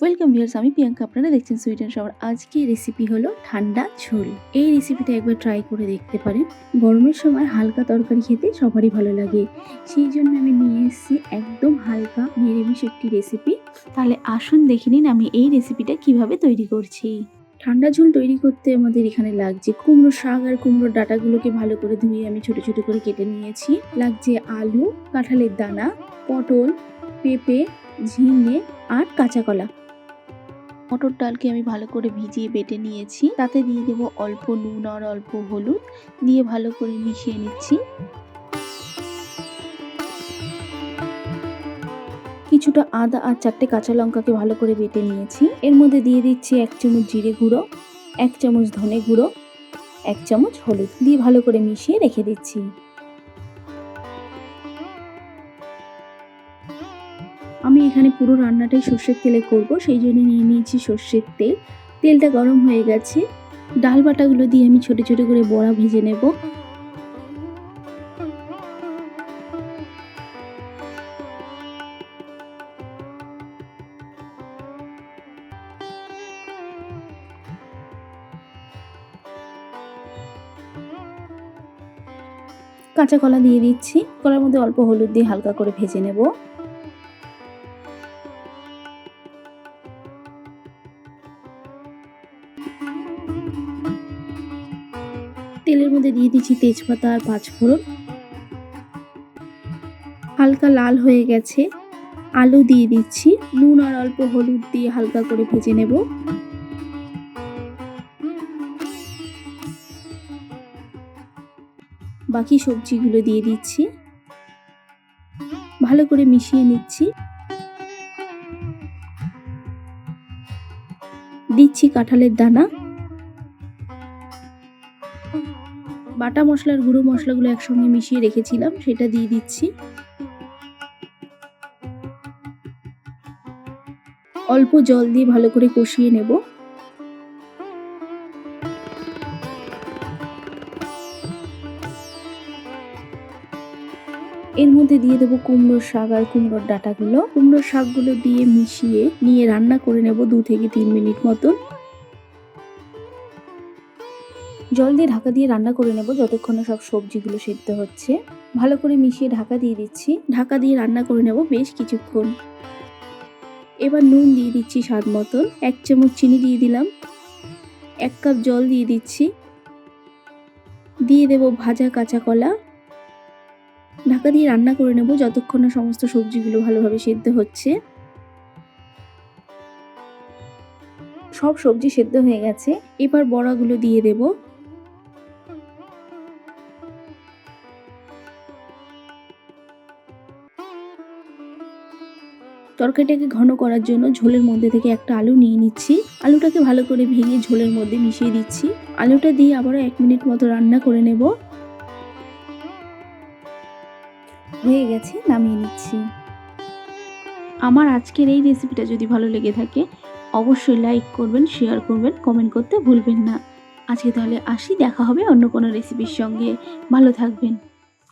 Welcome viewers আমি প্রিয়াঙ্কা, আপনারা দেখছেন সুইডেন শহর আজকে রেসিপি হলো ঠান্ডা ঝোল। এই রেসিপিটা একবার ট্রাই করে দেখতে পারেন। গরমের সময় হালকা তরকারি খেতে সবারই ভালো লাগে। সেই জন্য আমি নিয়ে এসেছি একদম হালকা নিরামিষ একটি রেসিপি তাহলে আসুন, দেখে নিন আমি এই রেসিপিটা কীভাবে তৈরি করছি। ঠান্ডা ঝোল তৈরি করতে আমাদের এখানে লাগছে কুমড়ো শাক আর কুমড়োর ডাটাগুলোকে ভালো করে ধুয়ে আমি ছোট ছোট করে কেটে নিয়েছি। লাগছে আলু, কাঁঠালের দানা, পটল, পেঁপে, ঝিঙে আর কাঁচা কলা মটর ডালকে আমি ভালো করে ভিজিয়ে বেটে নিয়েছি। তাতে দিয়ে দেবো অল্প নুন আর অল্প হলুদ। দিয়ে ভালো করে মিশিয়ে নিচ্ছি। কিছুটা আদা আর চারটে কাঁচা লঙ্কাকে ভালো করে বেটে নিয়েছি। এর মধ্যে দিয়ে দিচ্ছি এক চামচ জিরে গুঁড়ো, এক চামচ ধনে গুঁড়ো, এক চামচ হলুদ। দিয়ে ভালো করে মিশিয়ে রেখে দিচ্ছি। আমি এখানে পুরো রান্নাটাই সর্ষের তেলে করব, সেই জন্য নিয়ে নিয়েছি সর্ষের তেল। তেলটা গরম হয়ে গেছে। ডাল বাটাগুলো দিয়ে আমি ছোট ছোট করে বড়া ভেজে নেব। কাঁচা কলা দিয়ে দিচ্ছি। কলার মধ্যে অল্প হলুদ দিয়ে হালকা করে ভেজে নেব। তেলের মধ্যে দিয়ে দিচ্ছি তেজপাতা আর পাঁচফোড়ন। হালকা লাল হয়ে গেছে। আলু দিয়ে দিচ্ছি। নুন আর অল্প হলুদ দিয়ে হালকা করে ভেজে নেব। বাকি সবজিগুলো দিয়ে দিচ্ছি। ভালো করে মিশিয়ে নিচ্ছি। দিচ্ছি কাঁঠালের দানা। বাটা মশলার গুঁড়ো মশলাগুলো একসঙ্গে মিশিয়ে রেখেছিলাম, সেটা দিয়ে দিচ্ছি। অল্প জল দিয়ে ভালো করে কষিয়ে নেব। এর মধ্যে দিয়ে দেবো কুমড়োর শাক আর কুমড়োর ডাঁটাগুলো। কুমড়োর শাকগুলো দিয়ে মিশিয়ে নিয়ে রান্না করে নেব দু থেকে তিন মিনিট মতন। জল দিয়ে ঢাকা দিয়ে রান্না করে নেব যতক্ষণ না সব সবজিগুলো সেদ্ধ হচ্ছে। ভালো করে মিশিয়ে ঢাকা দিয়ে দিচ্ছি। ঢাকা দিয়ে রান্না করে নেব বেশ কিছুক্ষণ। এবার নুন দিয়ে দিচ্ছি স্বাদ মতন। এক চামচ চিনি দিয়ে দিলাম। এক কাপ জল দিয়ে দিচ্ছি। দিয়ে দেব ভাজা কাঁচা কলা। ঢাকা দিয়ে রান্না করে নেব যতক্ষণ না সমস্ত সবজিগুলো ভালোভাবে সেদ্ধ হচ্ছে। সব সবজি সেদ্ধ হয়ে গেছে। এবার বড়াগুলো দিয়ে দেবো। তরকারিটাকে ঘন করার জন্য ঝোলের মধ্যে থেকে একটা আলু নিয়ে নিচ্ছি। আলুটাকে ভালো করে ভেঙে ঝোলের মধ্যে মিশিয়ে দিচ্ছি। আলুটা দিয়ে আবারও এক মিনিট মতো রান্না করে নেব। হয়ে গেছে, নামিয়ে নিচ্ছি। আমার আজকের এই রেসিপিটা যদি ভালো লেগে থাকে, অবশ্যই লাইক করবেন, শেয়ার করবেন, কমেন্ট করতে ভুলবেন না। আজকে তাহলে আসি, দেখা হবে অন্য কোনো রেসিপির সঙ্গে। ভালো থাকবেন।